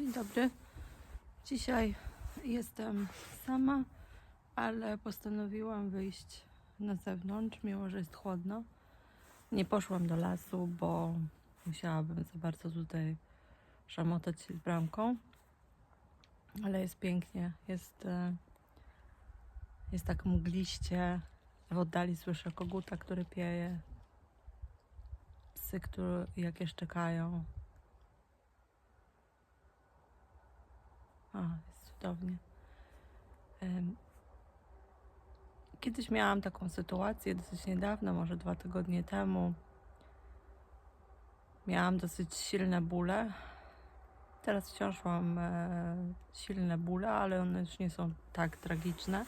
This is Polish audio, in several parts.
Dzień dobry. Dzisiaj jestem sama, ale postanowiłam wyjść na zewnątrz, mimo że jest chłodno. Nie poszłam do lasu, bo musiałabym za bardzo tutaj szamotać się z bramką. Ale jest pięknie, jest, e, jest tak mgliście. W oddali słyszę koguta, który pieje. Psy, które jakieś czekają. A, jest cudownie. Kiedyś miałam taką sytuację dosyć niedawno, może dwa tygodnie temu. Miałam dosyć silne bóle. Teraz wciąż mam e, silne bóle, ale one już nie są tak tragiczne.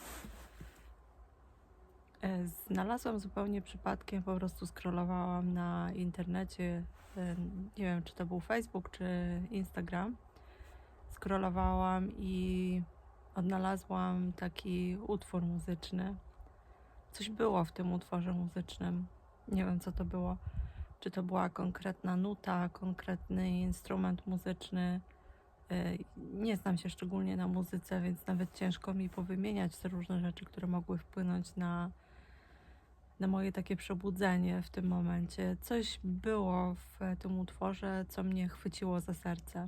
E, Znalazłam zupełnie przypadkiem, po prostu scrollowałam na internecie. e, Nie wiem, czy to był Facebook, czy Instagram scrollowałam i odnalazłam taki utwór muzyczny. Coś było w tym utworze muzycznym. Nie wiem, co to było. Czy to była konkretna nuta, konkretny instrument muzyczny. Yy, Nie znam się szczególnie na muzyce, więc nawet ciężko mi powymieniać te różne rzeczy, które mogły wpłynąć na, na moje takie przebudzenie w tym momencie. Coś było w tym utworze, co mnie chwyciło za serce.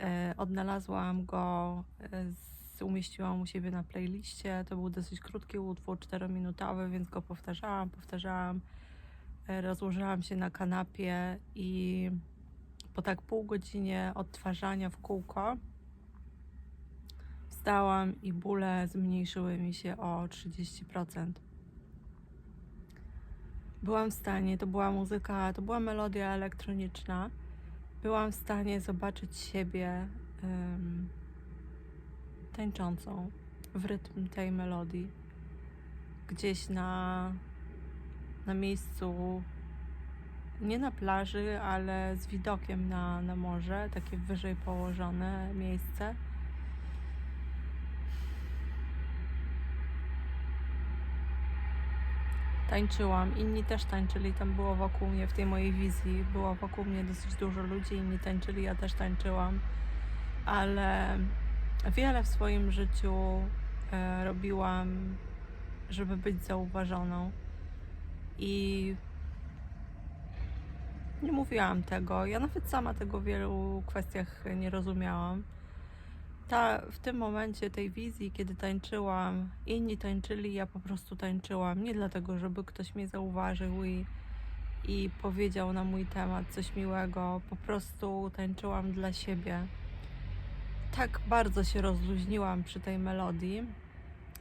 E, odnalazłam go, e, umieściłam u siebie na playliście. To był dosyć krótki utwór, 4-minutowy, więc go powtarzałam, powtarzałam. E, rozłożyłam się na kanapie i po tak pół godzinie odtwarzania w kółko wstałam i bóle zmniejszyły mi się o 30%. Byłam w stanie, to była muzyka, to była melodia elektroniczna byłam w stanie zobaczyć siebie em, tańczącą w rytm tej melodii. Gdzieś na, na miejscu, nie na plaży, ale z widokiem na, na morze, takie wyżej położone miejsce. Tańczyłam, inni też tańczyli, tam było wokół mnie, w tej mojej wizji, było wokół mnie dosyć dużo ludzi, inni tańczyli, ja też tańczyłam, ale wiele w swoim życiu e, robiłam, żeby być zauważoną. I nie mówiłam tego, ja nawet sama tego w wielu kwestiach nie rozumiałam ta, w tym momencie tej wizji, kiedy tańczyłam, inni tańczyli, ja po prostu tańczyłam. Nie dlatego, żeby ktoś mnie zauważył i, i powiedział na mój temat coś miłego. Po prostu tańczyłam dla siebie. Tak bardzo się rozluźniłam przy tej melodii,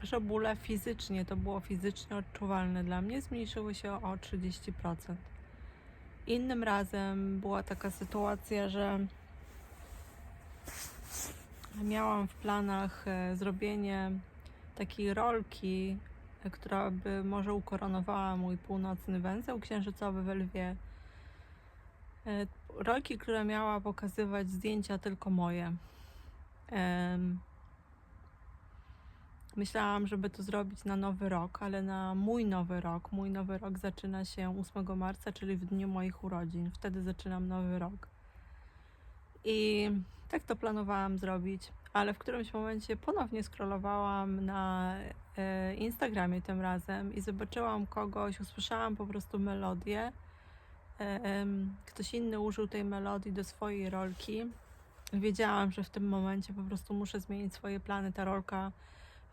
że bóle fizycznie, to było fizycznie odczuwalne dla mnie, zmniejszyły się o 30%. Innym razem była taka sytuacja, że miałam w planach e, zrobienie takiej rolki, e, która by może ukoronowała mój północny węzeł księżycowy w Lwie. E, Rolki, która miała pokazywać zdjęcia tylko moje. Myślałam, żeby to zrobić na nowy rok, ale na mój nowy rok. Mój nowy rok zaczyna się 8 marca, czyli w dniu moich urodzin. Wtedy zaczynam nowy rok. I tak to planowałam zrobić, ale w którymś momencie ponownie scrollowałam na e, Instagramie tym razem i zobaczyłam kogoś, usłyszałam po prostu melodię. E, ktoś inny użył tej melodii do swojej rolki. Wiedziałam, że w tym momencie po prostu muszę zmienić swoje plany. Ta rolka,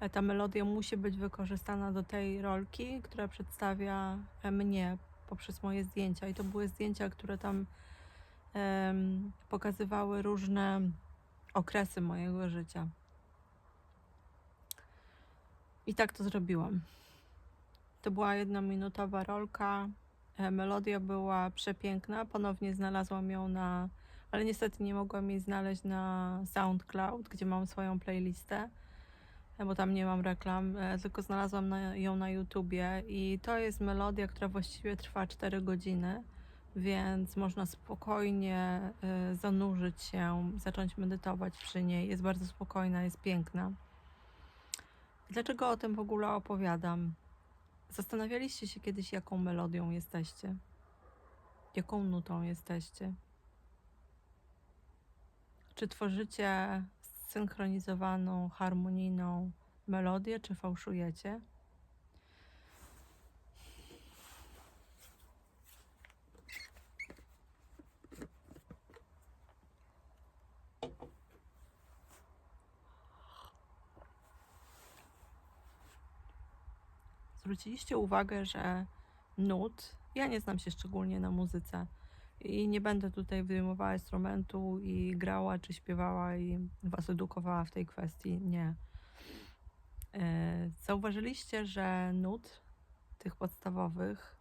e, ta melodia musi być wykorzystana do tej rolki, która przedstawia mnie poprzez moje zdjęcia. I to były zdjęcia, które tam pokazywały różne okresy mojego życia. I tak to zrobiłam. To była jednominutowa rolka. e, Melodia była przepiękna. Ponownie znalazłam ją na. Ale niestety nie mogłam jej znaleźć na SoundCloud, gdzie mam swoją playlistę, e, bo tam nie mam reklam, e, tylko znalazłam na, ją na YouTubie. I to jest melodia, która właściwie trwa 4 godziny więc można spokojnie y, zanurzyć się, zacząć medytować przy niej. Jest bardzo spokojna, jest piękna. Dlaczego o tym w ogóle opowiadam? Zastanawialiście się kiedyś, jaką melodią jesteście? Jaką nutą jesteście? Czy tworzycie synchronizowaną, harmonijną melodię, czy fałszujecie? Zwróciliście uwagę, że nut, ja nie znam się szczególnie na muzyce i nie będę tutaj wyjmowała instrumentu i grała czy śpiewała i was edukowała w tej kwestii. Nie. E, Zauważyliście, że nut tych podstawowych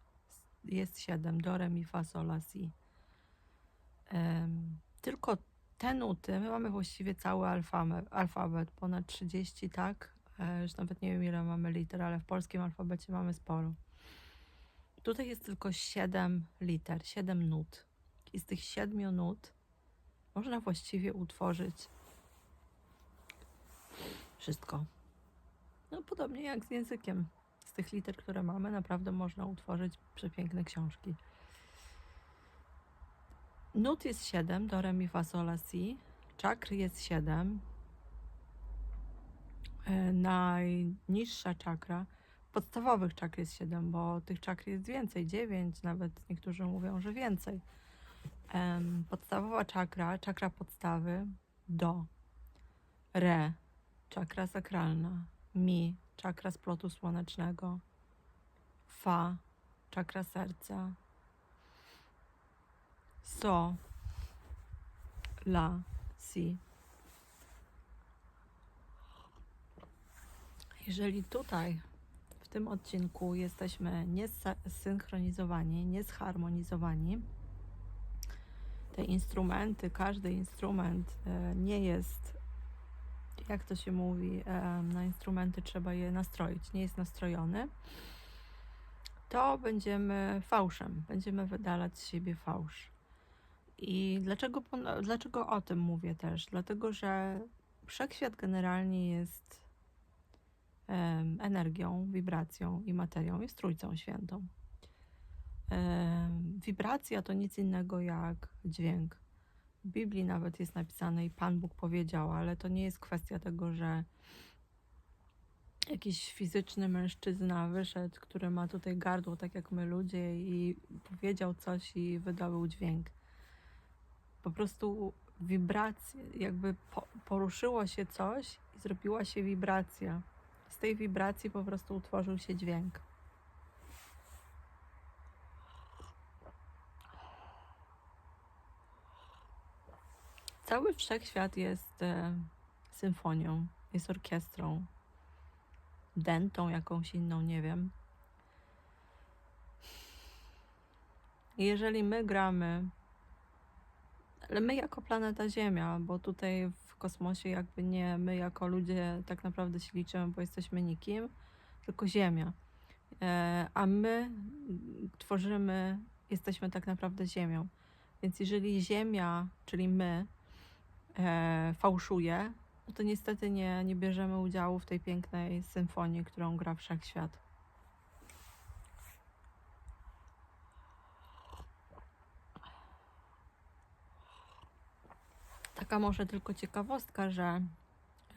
jest 7, do, re, mi, fa, sol, la, si. Tylko te nuty, my mamy właściwie cały alfabet, alfabet ponad 30, tak? E, Już nawet nie wiem ile mamy liter, ale w polskim alfabecie mamy sporo. Tutaj jest tylko 7 liter, 7 nut. I z tych 7 nut można właściwie utworzyć wszystko. No podobnie jak z językiem. Z tych liter, które mamy, naprawdę można utworzyć przepiękne książki. Nut jest 7, do, re, mi, si. Czakr jest 7. E, Najniższa czakra, podstawowych czakr jest 7, bo tych czakr jest więcej, 9, nawet niektórzy mówią, że więcej. Podstawowa czakra, czakra podstawy, do, re, czakra sakralna, mi, czakra splotu słonecznego, fa, czakra serca, so, la, si. Jeżeli tutaj w tym odcinku jesteśmy niesynchronizowani, niezharmonizowani, te instrumenty, każdy instrument e, nie jest, jak to się mówi, e, na instrumenty trzeba je nastroić, nie jest nastrojony, to będziemy fałszem, będziemy wydalać z siebie fałsz. I dlaczego, dlaczego o tym mówię też? Dlatego, że wszechświat generalnie jest energią, wibracją i materią, jest trójcą świętą. Wibracja to nic innego jak dźwięk. W Biblii nawet jest napisane i Pan Bóg powiedział, ale to nie jest kwestia tego, że jakiś fizyczny mężczyzna wyszedł, który ma tutaj gardło, tak jak my ludzie, i powiedział coś i wydobył dźwięk. Po prostu wibracje, jakby po, poruszyło się coś i zrobiła się wibracja. Z tej wibracji po prostu utworzył się dźwięk. Cały wszechświat jest e, symfonią, jest orkiestrą, dentą jakąś inną, nie wiem. Jeżeli my gramy, ale my jako planeta Ziemia, bo tutaj kosmosie jakby nie my jako ludzie tak naprawdę się liczymy, bo jesteśmy nikim, tylko Ziemia. E, a my tworzymy, jesteśmy tak naprawdę Ziemią. Więc jeżeli Ziemia, czyli my, e, fałszuje, no to niestety nie, nie bierzemy udziału w tej pięknej symfonii, którą gra wszechświat. Taka może tylko ciekawostka, że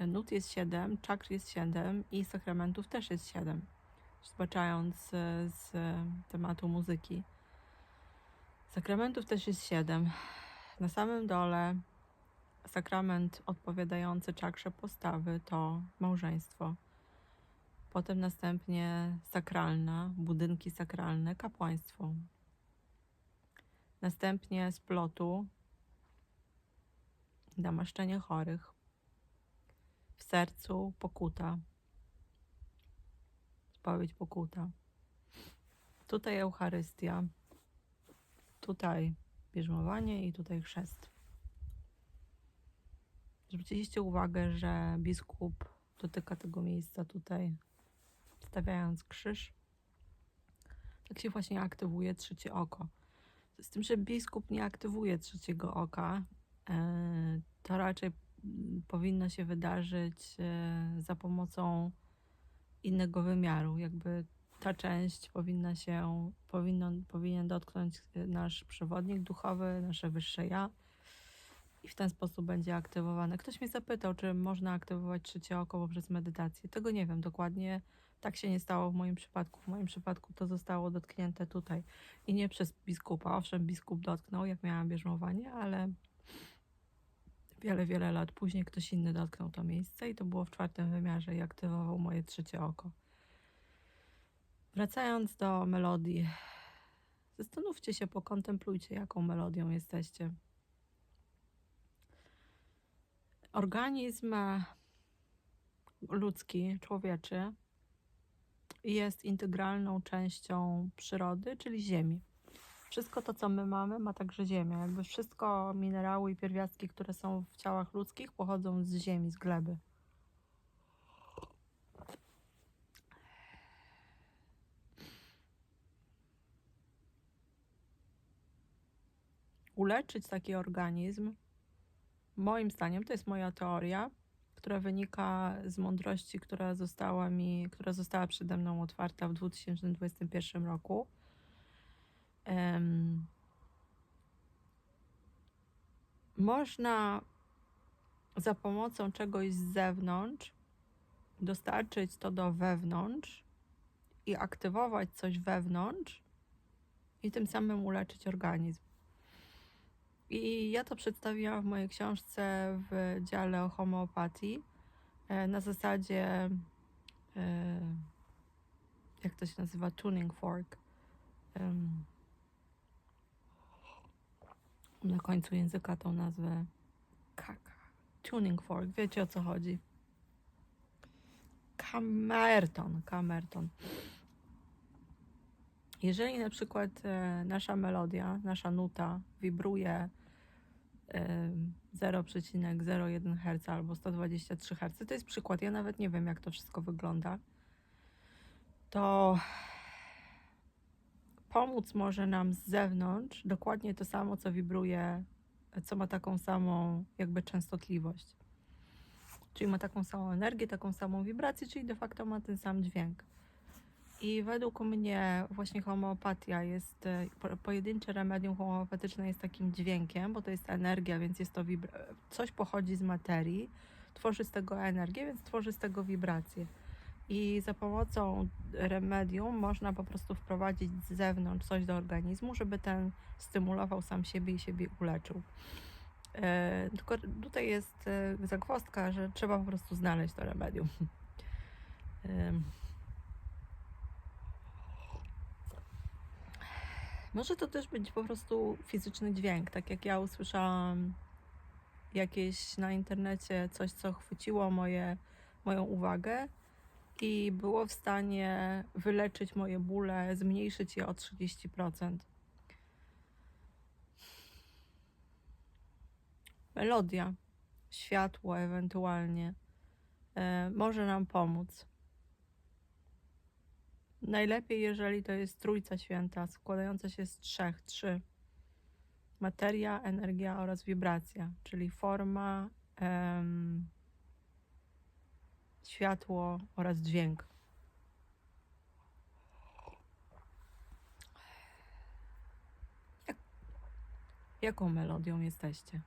nut jest 7, czakr jest 7 i sakramentów też jest 7. Zbaczając e, z tematu muzyki. Sakramentów też jest 7. Na samym dole sakrament odpowiadający czakrze postawy to małżeństwo. Potem następnie sakralna, budynki sakralne, kapłaństwo. Następnie splotu, namaszczenie chorych. W sercu pokuta, spowiedź pokuta. Tutaj Eucharystia, tutaj bierzmowanie i tutaj chrzest. Zwróciliście uwagę, że biskup dotyka tego miejsca tutaj, stawiając krzyż. Tak się właśnie aktywuje trzecie oko. Z tym, że biskup nie aktywuje trzeciego oka, to raczej mm, powinno się wydarzyć e, za pomocą innego wymiaru. Jakby ta część powinna się, powinno, powinien dotknąć e, nasz przewodnik duchowy, nasze wyższe ja i w ten sposób będzie aktywowane. Ktoś mnie zapytał, czy można aktywować trzecie oko poprzez medytację. Tego nie wiem dokładnie. Tak się nie stało w moim przypadku. W moim przypadku to zostało dotknięte tutaj i nie przez biskupa. Owszem, biskup dotknął, jak miałam bierzmowanie, ale wiele, wiele lat później ktoś inny dotknął to miejsce i to było w czwartym wymiarze i aktywował moje trzecie oko. Wracając do melodii, zastanówcie się, pokontemplujcie, jaką melodią jesteście. Organizm ludzki, człowieczy, jest integralną częścią przyrody, czyli Ziemi. Wszystko to, co my mamy, ma także Ziemia. Jakby wszystko, minerały i pierwiastki, które są w ciałach ludzkich, pochodzą z Ziemi, z gleby. Uleczyć taki organizm, moim zdaniem, to jest moja teoria, która wynika z mądrości, która została mi, która została przede mną otwarta w 2021 roku. Można za pomocą czegoś z zewnątrz dostarczyć to do wewnątrz i aktywować coś wewnątrz i tym samym uleczyć organizm. I ja to przedstawiłam w mojej książce w dziale o homeopatii e, na zasadzie, e, jak to się nazywa, tuning fork. Na końcu języka tą nazwę kaka. Tuning fork, wiecie o co chodzi. Kamerton, kamerton. Jeżeli na przykład e, nasza melodia, nasza nuta wibruje e, 0,01 Hz albo 123 Hz, to jest przykład, ja nawet nie wiem jak to wszystko wygląda, to pomóc może nam z zewnątrz dokładnie to samo, co wibruje, co ma taką samą jakby częstotliwość. Czyli ma taką samą energię, taką samą wibrację, czyli de facto ma ten sam dźwięk. I według mnie właśnie homeopatia jest, e, po- pojedyncze remedium homeopatyczne jest takim dźwiękiem, bo to jest energia, więc jest to coś pochodzi z materii, tworzy z tego energię, więc tworzy z tego wibrację. I za pomocą remedium można po prostu wprowadzić z zewnątrz coś do organizmu, żeby ten stymulował sam siebie i siebie uleczył. E, tylko tutaj jest e, zagwozdka, że trzeba po prostu znaleźć to remedium. Em, Może to też być po prostu fizyczny dźwięk, tak jak ja usłyszałam jakieś na internecie coś, co chwyciło moje, moją uwagę i było w stanie wyleczyć moje bóle, zmniejszyć je o 30%. Melodia, światło ewentualnie e, może nam pomóc. Najlepiej, jeżeli to jest Trójca Święta, składająca się z trzech, trzy. Materia, energia oraz wibracja, czyli forma, em, światło oraz dźwięk. Jak, jaką melodią jesteście?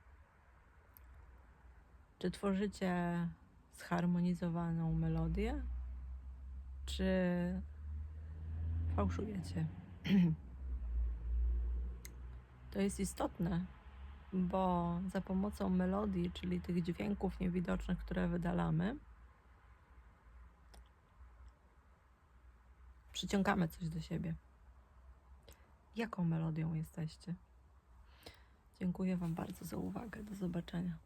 Czy tworzycie zharmonizowaną melodię? Czy fałszujecie. To jest istotne, bo za pomocą melodii, czyli tych dźwięków niewidocznych, które wydalamy, przyciągamy coś do siebie. Jaką melodią jesteście? Dziękuję Wam bardzo za uwagę. Do zobaczenia.